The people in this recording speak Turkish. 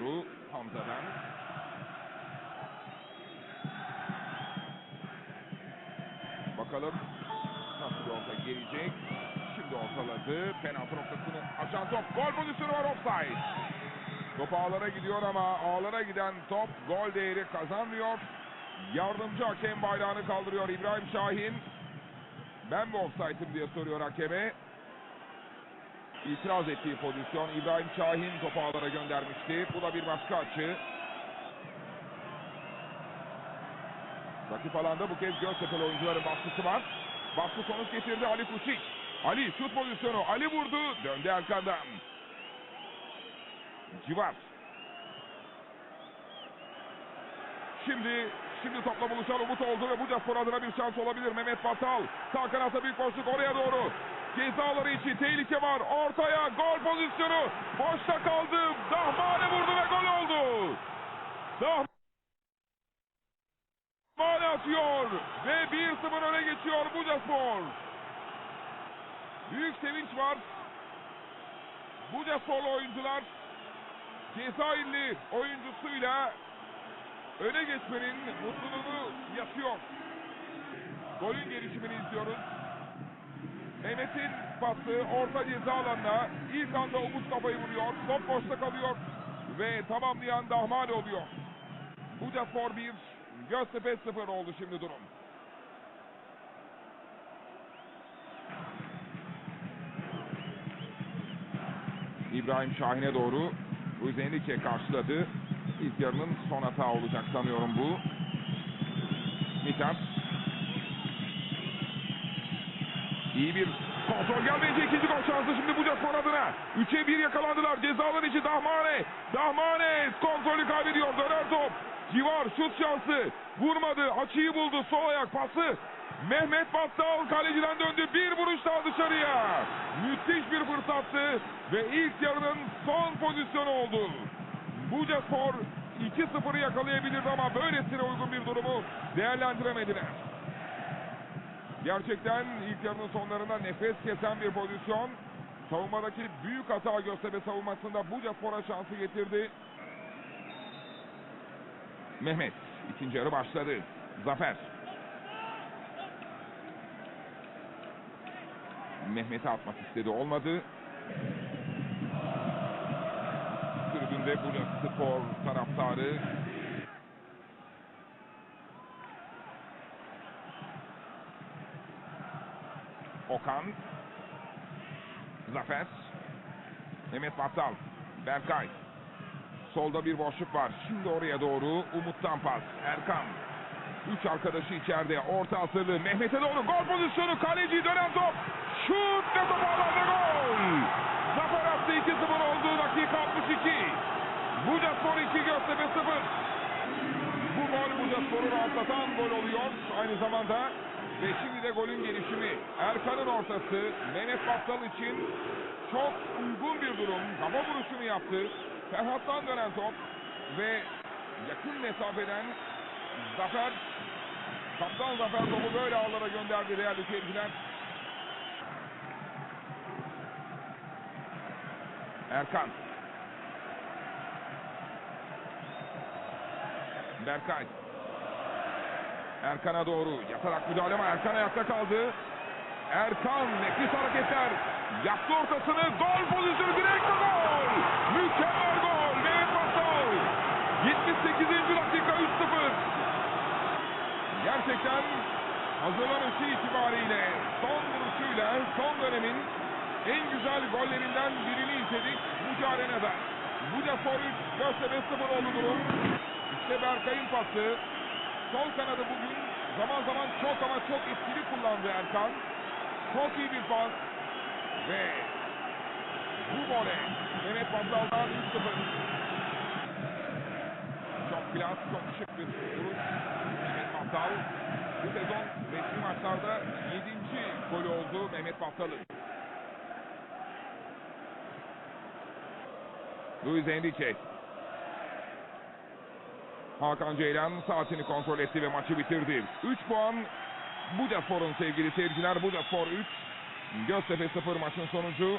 doğru Hamza'dan. Bakalım nasıl bir orta gelecek. Şimdi ortaladı. Penaltı noktasını aşan top. Gol pozisyonu var offside. Top ağlara gidiyor ama ağlara giden top gol değeri kazanmıyor. Yardımcı hakem bayrağını kaldırıyor İbrahim Şahin. Ben mi offside'ım diye soruyor hakeme. İtiraz ettiği pozisyon İbrahim Şahin topu ağlara göndermişti. Bu da bir başka açı. Rakip alanda bu kez Göztepe'li oyuncuların baskısı var. Baskı sonuç getirdi Ali Kuşik. Ali şut pozisyonu. Ali vurdu. Döndü Erkan'dan. Civar. Şimdi şimdi topla buluşan Umut oldu ve bu spor adına bir şans olabilir. Mehmet Batal. Sağ kanatta bir boşluk oraya doğru. Cezaları için tehlike var. Ortaya gol pozisyonu. Boşta kaldı. Dahmane vurdu ve gol oldu. Dahmane atıyor ve 1-0 öne geçiyor Bucaspor. Büyük sevinç var. Bucasporlu oyuncular Cezayirli oyuncusuyla öne geçmenin mutluluğunu yaşıyor. Golün gelişimini izliyoruz. Mehmet'in pası orta ceza alanına ilk anda Umut kafayı vuruyor. Top boşta kalıyor ve tamamlayan Dahmane oluyor. Bucaspor 1, Göztepe 0 oldu şimdi durum. İbrahim Şahin'e doğru Enrique karşıladı. İlk yarının son hata olacak sanıyorum bu. Mithat. İyi bir kontrol gelmeyince ikinci gol şansı şimdi Bucaspor adına. 3'e 1 yakalandılar. Cezalar içi Dahmane. Dahmane kontrolü kaybediyor. Döner top. Civar şut şansı. Vurmadı. Açıyı buldu. Sol ayak pası. Mehmet Battal kaleciden döndü. Bir vuruş daha dışarıya. Müthiş bir fırsattı. Ve ilk yarının son pozisyonu oldu. Bucaspor 2-0'ı yakalayabilirdi ama böylesine uygun bir durumu değerlendiremediler. Gerçekten ilk yarının sonlarında nefes kesen bir pozisyon. Savunmadaki büyük hata Göztepe savunmasında Bucaspor'a şansı getirdi. Mehmet ikinci yarı başladı. Zafer. Mehmet'e atmak istedi olmadı. Tribünde Buca Spor taraftarı Okan Zafer Mehmet Battal Berkay Solda bir boşluk var. Şimdi oraya doğru Umut'tan pas. Erkan. Üç arkadaşı içeride. Orta hazırlığı. Mehmet'e doğru gol pozisyonu. Kaleci dönen top. Şut ve top ağlarda gol. Zafer attı 2-0 olduğu dakika 62. Bucaspor 2 Göztepe 0. Bu gol Bucaspor'u rahatlatan gol oluyor. Aynı zamanda ve şimdi de golün gelişimi. Erkan'ın ortası Mehmet Battal için çok uygun bir durum. Kafa vuruşunu yaptı. Ferhat'tan dönen top ve yakın mesafeden Zafer Kaptan Zafer topu böyle ağlara gönderdi değerli seyirciler. Erkan. Berkay. Erkan'a doğru yatarak müdahale ama Erkan ayakta kaldı. Erkan nefis hareketler. Yaptı ortasını. Gol pozisyonu direkt gol. Mükemmel gol. Mehmet Battal. 78. dakika 3-0. Gerçekten hazırlanışı itibariyle son vuruşuyla son dönemin en güzel gollerinden birini izledik bu arenada. Bucaspor 3, Göztepe 0 oldu durum. İşte Berkay'ın pası. Sol kanadı bugün zaman zaman çok ama çok etkili kullandı Erkan. Çok iyi bir pas. Ve bu gole Mehmet Battal'dan 3-0. Çok klas, çok şık bir vuruş. Mehmet Battal bu sezon resmi maçlarda 7. golü oldu Mehmet Battal'ın. Luis Enrique. Hakan Ceylan saatini kontrol etti ve maçı bitirdi. 3 puan Bucaspor'un sevgili seyirciler. Bucaspor 3, Göztepe 0 maçın sonucu.